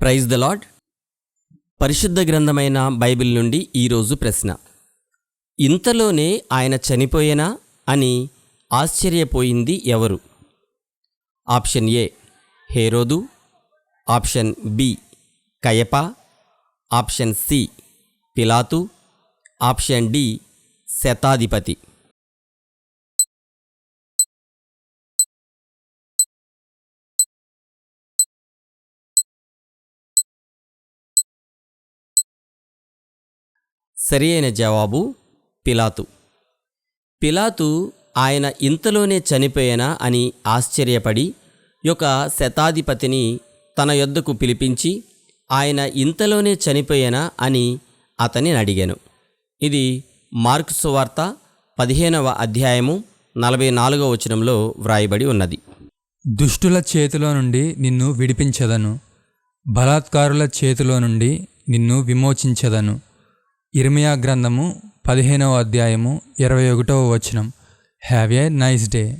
Praise the lord పరిశుద్ధ గ్రంథమైన Bible నుండి ఈరోజు ప్రశ్న. ఇంతలోనే ఆయన చనిపోయేనా అని ఆశ్చర్యపోయింది ఎవరు? Option A Herod. Option B కయప. ఆప్షన్ సి పిలాతు. ఆప్షన్ డి శతాధిపతి. సరి అయిన జవాబు పిలాతు. పిలాతు ఆయన ఇంతలోనే చనిపోయేనా అని ఆశ్చర్యపడి ఒక శతాధిపతిని తన యొద్దకు పిలిపించి ఆయన ఇంతలోనే చనిపోయేనా అని అతని అడిగాను. ఇది మార్కు సువార్త పదిహేనవ అధ్యాయము నలభై నాలుగవ వచనంలో వ్రాయబడి ఉన్నది. దుష్టుల చేతిలో నుండి నిన్ను విడిపించదను. బలాత్కారుల చేతిలో నుండి నిన్ను విమోచించదను. ఇర్మియా గ్రంథము పదిహేనవ అధ్యాయము ఇరవై ఒకటవ వచనం. Have a nice day